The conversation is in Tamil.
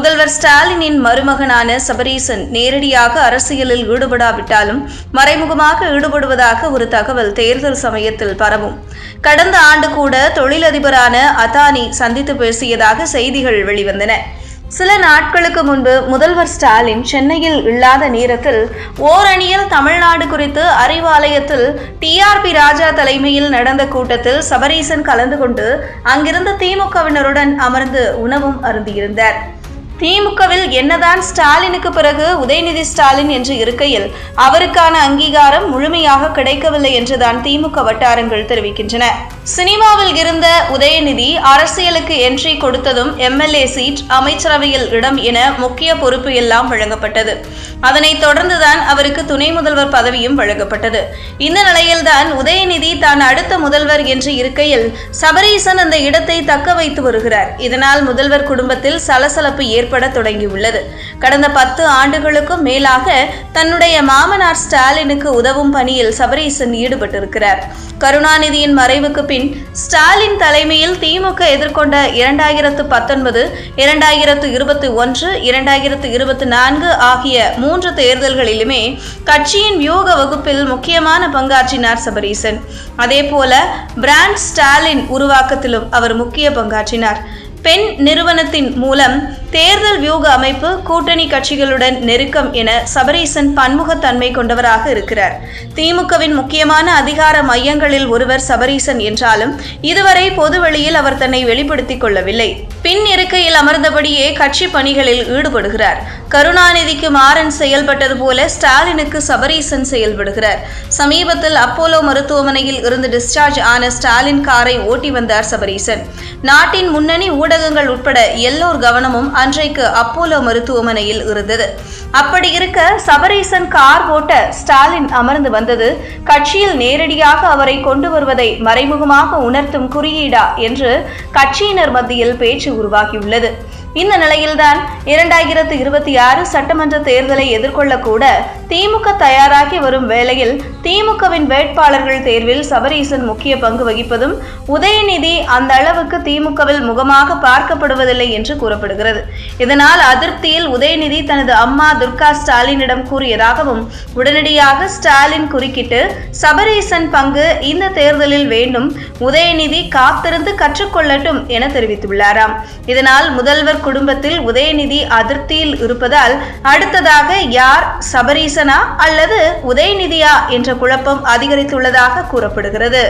முதல்வர் ஸ்டாலினின் மருமகனான சபரீசன் நேரடியாக அரசியலில் ஈடுபடாவிட்டாலும் மறைமுகமாக ஈடுபடுவதாக ஒரு தகவல் தேர்தல் சமயத்தில் பரவும். கடந்த ஆண்டு கூட தொழிலதிபரான அதானி சந்தித்து பேசியதாக செய்திகள் வெளிவந்தன. சில நாட்களுக்கு முன்பு முதல்வர் ஸ்டாலின் சென்னையில் இல்லாத நேரத்தில் ஓரணியில் தமிழ்நாடு குறித்து அறிவாலயத்தில் டிஆர்பி ராஜா தலைமையில் நடந்த கூட்டத்தில் சபரீசன் கலந்து கொண்டு அங்கிருந்த திமுகவினருடன் அமர்ந்து உணவும் அருந்தியிருந்தார். திமுகவில் என்னதான் ஸ்டாலினுக்கு பிறகு உதயநிதி ஸ்டாலின் என்று இருக்கையில் அவருக்கான அங்கீகாரம் முழுமையாக கிடைக்கவில்லை என்றுதான் திமுக வட்டாரங்கள் தெரிவிக்கின்றன. சினிமாவில் இருந்த உதயநிதி அரசியலுக்கு என்ட்ரி கொடுத்ததும் எம்எல்ஏ சீட் அமைச்சரவையில் இடம் என முக்கிய பொறுப்பு எல்லாம் வழங்கப்பட்டது. அதனைத் தொடர்ந்துதான் அவருக்கு துணை முதல்வர் பதவியும் வழங்கப்பட்டது. இந்த நிலையில்தான் உதயநிதி தான் அடுத்த முதல்வர் என்று இருக்கையில் சபரீசன் அந்த இடத்தை தக்க வைத்து வருகிறார். இதனால் முதல்வர் குடும்பத்தில் சலசலப்பு ஏற்பட தொடங்கியுள்ளது. கடந்த பத்து ஆண்டுகளுக்கும் மேலாக தன்னுடைய மாமனார் ஸ்டாலினுக்கு உதவும் பணியில் சபரீசன் ஈடுபட்டிருக்கிறார். கருணாநிதியின் மறைவுக்கு பின் ஸ்டாலின் தலைமையில் திமுக எதிர்கொண்ட இரண்டாயிரத்து பத்தொன்பது இரண்டாயிரத்து இருபத்தி ஒன்று இரண்டாயிரத்து இருபத்தி நான்கு ஆகிய மூன்று தேர்தல்களிலுமே கட்சியின் வியூக வகுப்பில் முக்கியமான பங்காற்றினார் சபரீசன். அதேபோல பிராண்ட் ஸ்டாலின் உருவாக்கத்திலும் அவர் முக்கிய பங்காற்றினார். பெண் நிறுவனத்தின் மூலம் தேர்தல் வியூக அமைப்பு கூட்டணி கட்சிகளுடன் நெருக்கம் என சபரீசன் பன்முகத்தன்மை கொண்டவராக இருக்கிறார். திமுகவின் முக்கியமான அதிகார மையங்களில் ஒருவர் சபரீசன் என்றாலும் இதுவரை பொதுவெளியில் அவர் தன்னை வெளிப்படுத்திக் கொள்ளவில்லை. பின் இருக்கையில் அமர்ந்தபடியே கட்சி பணிகளில் ஈடுபடுகிறார். கருணாநிதிக்கு மாறன் செயல்பட்டது போல ஸ்டாலினுக்கு சபரீசன் செயல்படுகிறார். சமீபத்தில் அப்போலோ மருத்துவமனையில் இருந்து டிஸ்சார்ஜ் ஆன ஸ்டாலின் காரை ஓட்டி வந்தார் சபரீசன். நாட்டின் முன்னணி ஊடகங்கள் உட்பட எல்லோர் கவனமும் அன்றைக்கு அப்போலோ மருத்துவமனையில் இருந்தது. அப்படி இருக்க சபரீசன் கார் ஓட்ட ஸ்டாலின் அமர்ந்து வந்தது. கட்சியில் நேரடியாக அவரை கொண்டு வருவதை மறைமுகமாக உணர்த்தும் குறியீடா என்று கட்சியினர் மத்தியில் பேச்சு உருவாகியுள்ளது. இந்த நிலையில்தான் இரண்டாயிரத்து இருபத்தி ஆறு சட்டமன்ற தேர்தலை எதிர்கொள்ளக்கூட திமுக தயாராகி வரும் வேளையில் திமுகவின் வேட்பாளர்கள் தேர்வில் சபரீசன் முக்கிய பங்கு வகிப்பதும் உதயநிதி அந்த அளவுக்கு திமுகவில் முகமாக பார்க்கப்படுவதில்லை என்று கூறப்படுகிறது. இதனால் அதிருப்தியில் உதயநிதி தனது அம்மா துர்கா ஸ்டாலினிடம் கூறியதாகவும் உடனடியாக ஸ்டாலின் குறுக்கிட்டு சபரீசன் பங்கு இந்த தேர்தலில் வேண்டும் உதயநிதி காத்திருந்து கற்றுக்கொள்ளட்டும் என தெரிவித்துள்ளாராம். இதனால் முதல்வர் குடும்பத்தில் உதயநிதி அதிருப்தியில் இருப்பதால் அடுத்ததாக யார் சபரீசனா அல்லது உதயநிதியா என்ற குழப்பம் அதிகரித்துள்ளதாக கூறப்படுகிறது.